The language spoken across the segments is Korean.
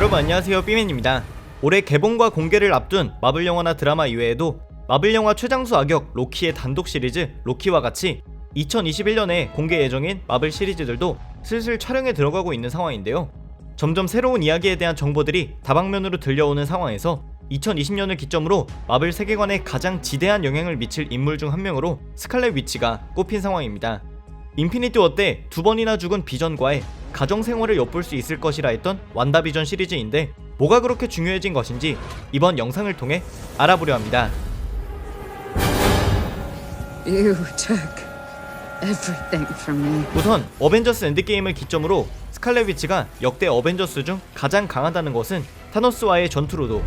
여러분 안녕하세요 삐맨입니다. 올해 개봉과 공개를 앞둔 마블 영화나 드라마 이외에도 마블 영화 최장수 악역 로키의 단독 시리즈 로키와 같이 2021년에 공개 예정인 마블 시리즈들도 슬슬 촬영에 들어가고 있는 상황인데요. 점점 새로운 이야기에 대한 정보들이 다방면으로 들려오는 상황에서 2020년을 기점으로 마블 세계관에 가장 지대한 영향을 미칠 인물 중 한 명으로 스칼렛 위치가 꼽힌 상황입니다. 인피니티 워 때 두 번이나 죽은 비전과의 가정 생활을 엿볼 수 있을 것이라 했던 완다 비전 시리즈인데 뭐가 그렇게 중요해진 것인지 이번 영상을 통해 알아보려 합니다. 우선 어벤져스 엔드게임을 기점으로 스칼렛 위치가 역대 어벤져스 중 가장 강하다는 것은 타노스와의 전투로도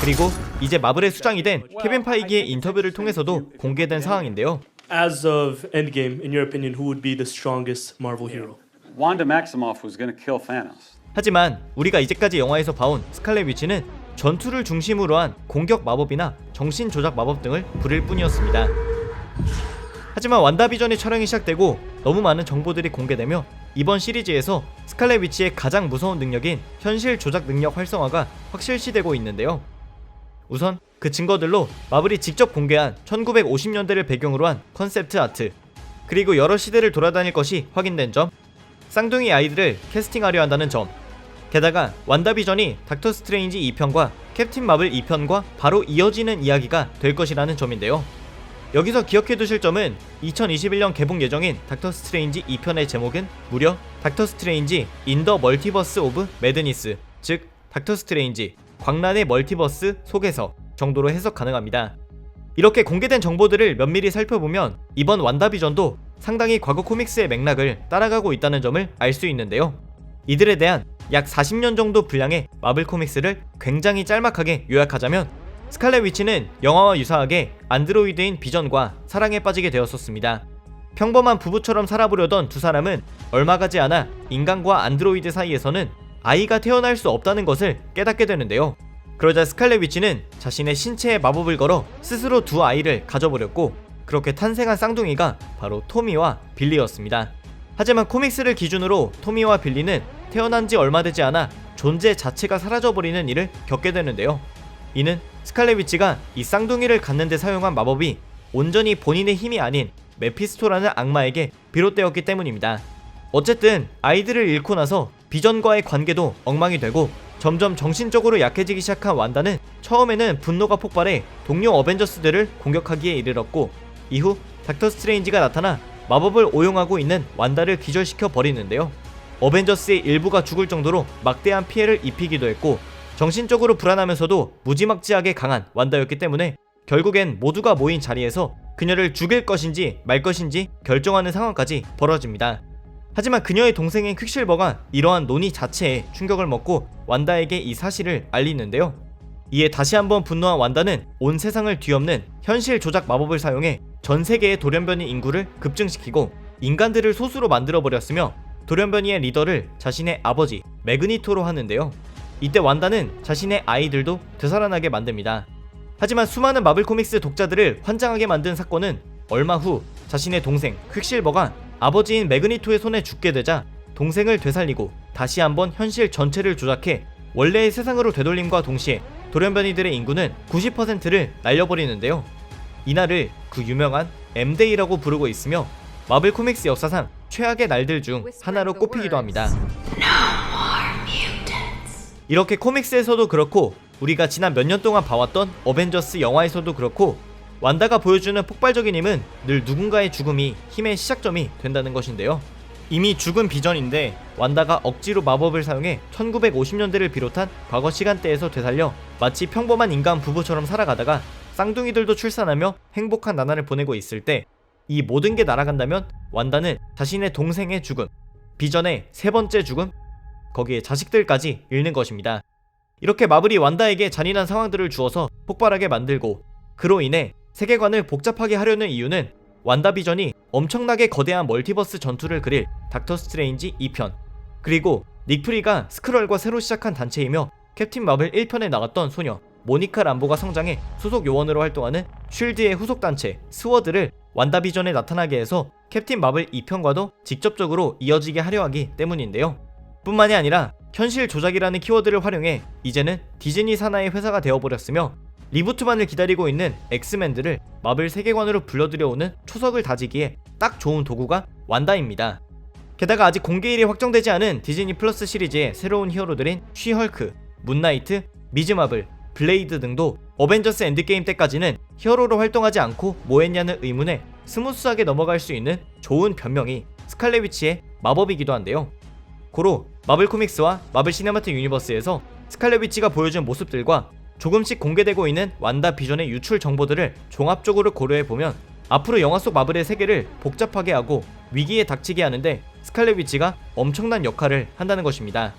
그리고 이제 마블의 수장이 된 케빈 파이기의 인터뷰를 통해서도 공개된 상황인데요. As of Endgame, in your opinion, who would be the strongest Marvel hero? Wanda Maximoff was going to kill Thanos. 하지만 우리가 이제까지 영화에서 봐온 스칼렛 위치는 전투를 중심으로 한 공격 마법이나 정신 조작 마법 등을 부릴 뿐이었습니다. 하지만 완다비전의 촬영이 시작되고 너무 많은 정보들이 공개되며 이번 시리즈에서 스칼렛 위치의 가장 무서운 능력인 현실 조작 능력 활성화가 확실시되고 있는데요. 우선 그 증거들로 마블이 직접 공개한 1950년대를 배경으로 한 컨셉트 아트 그리고 여러 시대를 돌아다닐 것이 확인된 점 쌍둥이 아이들을 캐스팅하려 한다는 점 게다가 완다비전이 닥터 스트레인지 2편과 캡틴 마블 2편과 바로 이어지는 이야기가 될 것이라는 점인데요. 여기서 기억해 두실 점은 2021년 개봉 예정인 닥터 스트레인지 2편의 제목은 무려 닥터 스트레인지 인 더 멀티버스 오브 매드니스 즉 닥터 스트레인지 광란의 멀티버스 속에서 정도로 해석 가능합니다. 이렇게 공개된 정보들을 면밀히 살펴보면 이번 완다비전도 상당히 과거 코믹스의 맥락을 따라가고 있다는 점을 알 수 있는데요. 이들에 대한 약 40년 정도 분량의 마블 코믹스를 굉장히 짤막하게 요약하자면 스칼렛 위치는 영화와 유사하게 안드로이드인 비전과 사랑에 빠지게 되었었습니다. 평범한 부부처럼 살아보려던 두 사람은 얼마 가지 않아 인간과 안드로이드 사이에서는 아이가 태어날 수 없다는 것을 깨닫게 되는데요. 그러자 스칼렛 위치는 자신의 신체에 마법을 걸어 스스로 두 아이를 가져버렸고 그렇게 탄생한 쌍둥이가 바로 토미와 빌리였습니다. 하지만 코믹스를 기준으로 토미와 빌리는 태어난 지 얼마 되지 않아 존재 자체가 사라져버리는 일을 겪게 되는데요. 이는 스칼렛 위치가 이 쌍둥이를 갖는 데 사용한 마법이 온전히 본인의 힘이 아닌 메피스토라는 악마에게 비롯되었기 때문입니다. 어쨌든 아이들을 잃고 나서 비전과의 관계도 엉망이 되고 점점 정신적으로 약해지기 시작한 완다는 처음에는 분노가 폭발해 동료 어벤져스들을 공격하기에 이르렀고 이후 닥터 스트레인지가 나타나 마법을 오용하고 있는 완다를 기절시켜 버리는데요. 어벤져스의 일부가 죽을 정도로 막대한 피해를 입히기도 했고 정신적으로 불안하면서도 무지막지하게 강한 완다였기 때문에 결국엔 모두가 모인 자리에서 그녀를 죽일 것인지 말 것인지 결정하는 상황까지 벌어집니다. 하지만 그녀의 동생인 퀵실버가 이러한 논의 자체에 충격을 먹고 완다에게 이 사실을 알리는데요. 이에 다시 한번 분노한 완다는 온 세상을 뒤엎는 현실 조작 마법을 사용해 전 세계의 돌연변이 인구를 급증시키고 인간들을 소수로 만들어 버렸으며 돌연변이의 리더를 자신의 아버지 매그니토로 하는데요. 이때 완다는 자신의 아이들도 되살아나게 만듭니다. 하지만 수많은 마블 코믹스 독자들을 환장하게 만든 사건은 얼마 후 자신의 동생 퀵실버가 아버지인 매그니토의 손에 죽게 되자 동생을 되살리고 다시 한번 현실 전체를 조작해 원래의 세상으로 되돌림과 동시에 돌연변이들의 인구는 90%를 날려버리는데요. 이날을 그 유명한 M-Day라고 부르고 있으며 마블 코믹스 역사상 최악의 날들 중 하나로 꼽히기도 합니다. 이렇게 코믹스에서도 그렇고 우리가 지난 몇 년 동안 봐왔던 어벤져스 영화에서도 그렇고 완다가 보여주는 폭발적인 힘은 늘 누군가의 죽음이 힘의 시작점이 된다는 것인데요. 이미 죽은 비전인데 완다가 억지로 마법을 사용해 1950년대를 비롯한 과거 시간대에서 되살려 마치 평범한 인간 부부처럼 살아가다가 쌍둥이들도 출산하며 행복한 나날을 보내고 있을 때 이 모든 게 날아간다면 완다는 자신의 동생의 죽음, 비전의 세 번째 죽음, 거기에 자식들까지 잃는 것입니다. 이렇게 마블이 완다에게 잔인한 상황들을 주어서 폭발하게 만들고 그로 인해 세계관을 복잡하게 하려는 이유는 완다 비전이 엄청나게 거대한 멀티버스 전투를 그릴 닥터 스트레인지 2편 그리고 닉프리가 스크럴과 새로 시작한 단체이며 캡틴 마블 1편에 나왔던 소녀 모니카 람보가 성장해 소속 요원으로 활동하는 쉴드의 후속 단체 스워드를 완다비전에 나타나게 해서 캡틴 마블 2편과도 직접적으로 이어지게 하려 하기 때문인데요. 뿐만이 아니라 현실 조작이라는 키워드를 활용해 이제는 디즈니 산하의 회사가 되어버렸으며 리부트만을 기다리고 있는 엑스맨들을 마블 세계관으로 불러들여오는 초석을 다지기에 딱 좋은 도구가 완다입니다. 게다가 아직 공개일이 확정되지 않은 디즈니 플러스 시리즈의 새로운 히어로들인 쉬헐크, 문나이트, 미즈마블, 블레이드 등도 어벤져스 엔드게임 때까지는 히어로로 활동하지 않고 뭐했냐는 의문에 스무스하게 넘어갈 수 있는 좋은 변명이 스칼렛 위치의 마법이기도 한데요. 고로 마블 코믹스와 마블 시네마틱 유니버스에서 스칼렛 위치가 보여준 모습들과 조금씩 공개되고 있는 완다 비전의 유출 정보들을 종합적으로 고려해 보면 앞으로 영화 속 마블의 세계를 복잡하게 하고 위기에 닥치게 하는데 스칼렛 위치가 엄청난 역할을 한다는 것입니다.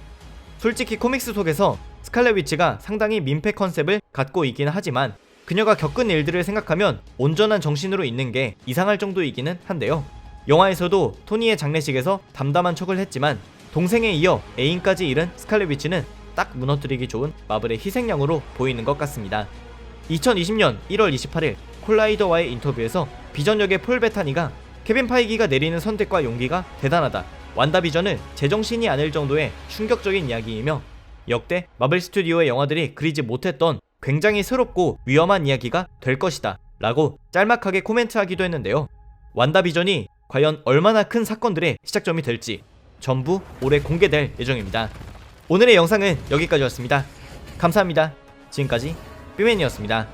솔직히 코믹스 속에서 스칼렛 위치가 상당히 민폐 컨셉을 갖고 있긴 하지만 그녀가 겪은 일들을 생각하면 온전한 정신으로 있는 게 이상할 정도이기는 한데요. 영화에서도 토니의 장례식에서 담담한 척을 했지만 동생에 이어 애인까지 잃은 스칼렛 위치는 딱 무너뜨리기 좋은 마블의 희생양으로 보이는 것 같습니다. 2020년 1월 28일 콜라이더와의 인터뷰에서 비전 역의 폴 베타니가 케빈 파이기가 내리는 선택과 용기가 대단하다. 완다 비전은 제정신이 아닐 정도의 충격적인 이야기이며 역대 마블 스튜디오의 영화들이 그리지 못했던 굉장히 새롭고 위험한 이야기가 될 것이다. 라고 짤막하게 코멘트하기도 했는데요. 완다 비전이 과연 얼마나 큰 사건들의 시작점이 될지 전부 올해 공개될 예정입니다. 오늘의 영상은 여기까지였습니다. 감사합니다. 지금까지 삐맨이었습니다.